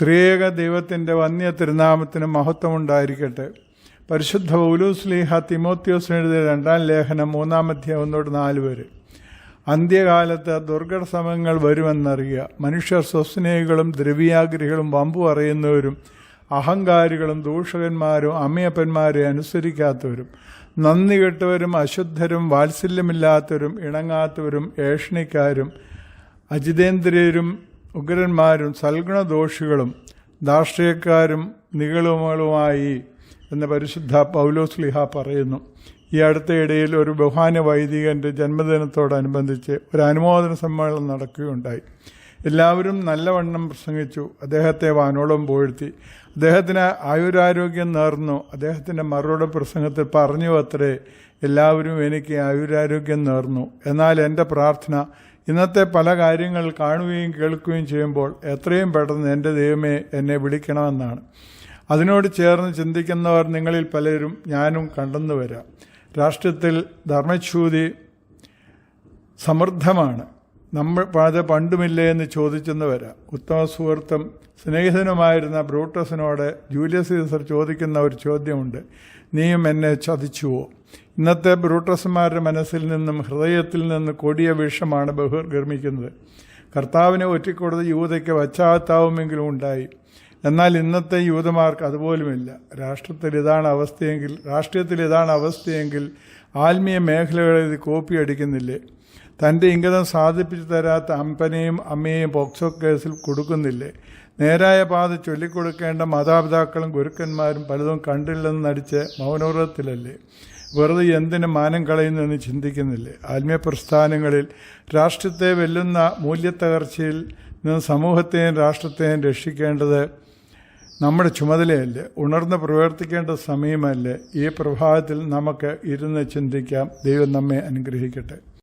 ത്രിയേക ദൈവത്തിന്റെ വന്യ തിരുനാമത്തിന് മഹത്വമുണ്ടായിരിക്കട്ടെ. പരിശുദ്ധ പൗലൂസ്ലീഹ തിമോത്യോസ് എഴുതിയ രണ്ടാം ലേഖനം മൂന്നാമധ്യായം ഒന്നോട് നാല് വരെ. അന്ത്യകാലത്ത് ദുർഘട സമയങ്ങൾ വരുമെന്നറിയുക. മനുഷ്യർ സ്വസ്നേഹികളും ദ്രവ്യാഗ്രഹികളും വമ്പു അറിയുന്നവരും അഹങ്കാരികളും ദൂഷകന്മാരും അമ്മയപ്പന്മാരെ അനുസരിക്കാത്തവരും നന്ദി കെട്ടവരും അശുദ്ധരും വാത്സല്യമില്ലാത്തവരും ഇണങ്ങാത്തവരും ഏഷണിക്കാരും അജിതേന്ദ്രിയരും ഉഗ്രന്മാരും സൽഗുണദോഷികളും ദാർഷ്ട്രീയക്കാരും നികളുമകളുമായി എന്ന് പരിശുദ്ധ പൗലോസ്ലിഹ പറയുന്നു. ഈ അടുത്തയിടയിൽ ഒരു ബഹുമാന വൈദികന്റെ ജന്മദിനത്തോടനുബന്ധിച്ച് ഒരു അനുമോദന സമ്മേളനം നടക്കുകയുണ്ടായി. എല്ലാവരും നല്ലവണ്ണം പ്രസംഗിച്ചു. അദ്ദേഹത്തെ വാനോളം പോഴ്ത്തി. അദ്ദേഹത്തിന് ആയുരാരോഗ്യം നേർന്നു. അദ്ദേഹത്തിന്റെ മറുപടി പ്രസംഗത്തിൽ പറഞ്ഞു അത്രേ എല്ലാവരും എനിക്ക് ആയുരാരോഗ്യം നേർന്നു. എന്നാൽ എന്റെ പ്രാർത്ഥന ഇന്നത്തെ പല കാര്യങ്ങൾ കാണുകയും കേൾക്കുകയും ചെയ്യുമ്പോൾ എത്രയും പെട്ടെന്ന് എന്റെ ദൈവമേ എന്നെ വിളിക്കണമെന്നാണ്. അതിനോട് ചേർന്ന് ചിന്തിക്കുന്നവർ നിങ്ങളിൽ പലരും ഞാനും കണ്ടെന്നു വരാം. രാഷ്ട്രത്തിൽ ധർമ്മച്യൂതി സമൃദ്ധമാണ്. നമ്മൾ അത് പണ്ടുമില്ലേ എന്ന് ചോദിച്ചെന്ന് വരാം ഉത്തമ സുഹൃത്തും സ്നേഹിതനുമായിരുന്ന ബ്രൂട്ടസിനോട് ജൂലിയസ് സീസർ ചോദിക്കുന്ന ഒരു ചോദ്യമുണ്ട്. നീയും എന്നെ ചതിച്ചുവോ? ഇന്നത്തെ ബ്രൂട്ടസ്മാരുടെ മനസ്സിൽ നിന്നും ഹൃദയത്തിൽ നിന്ന് കൊടിയ വിഷമാണ് ബഹിർഗർമിക്കുന്നത് കർത്താവിനെ ഒറ്റിക്കൊടുത്ത് യൂതയ്ക്ക് വച്ചാത്താവുമെങ്കിലും ഉണ്ടായി. എന്നാൽ ഇന്നത്തെ യൂതമാർക്ക് അതുപോലുമില്ല. രാഷ്ട്രത്തിൽ ഇതാണ് അവസ്ഥയെങ്കിൽ രാഷ്ട്രീയത്തിൽ ഇതാണ് അവസ്ഥയെങ്കിൽ ആത്മീയ മേഖലകളിൽ ഇത് കോപ്പി അടിക്കുന്നില്ലേ തന്റെ ഇംഗിതം സാധിപ്പിച്ചു തരാത്ത അമ്പനെയും അമ്മയെയും പോക്സോ കേസിൽ കൊടുക്കുന്നില്ലേ? നേരായ പാത ചൊല്ലിക്കൊടുക്കേണ്ട മാതാപിതാക്കളും ഗുരുക്കന്മാരും പലതും കണ്ടില്ലെന്ന് നടിച്ച് മൗനവ്രതത്തിലല്ലേ? വെറുതെ എന്തിന് മാനം കളയുന്നു എന്ന് ചിന്തിക്കുന്നില്ലേ? ആത്മീയ പ്രസ്ഥാനങ്ങളിൽ രാഷ്ട്രത്തെ വെല്ലുന്ന മൂല്യത്തകർച്ചയിൽ നിന്ന് സമൂഹത്തെയും രാഷ്ട്രത്തെയും രക്ഷിക്കേണ്ടത് നമ്മുടെ ചുമതലയല്ലേ? ഉണർന്ന് പ്രവർത്തിക്കേണ്ട സമയമല്ലേ? ഈ പ്രഭാതത്തിൽ നമുക്ക് ഇരുന്ന് ചിന്തിക്കാം. ദൈവം നമ്മെ അനുഗ്രഹിക്കട്ടെ.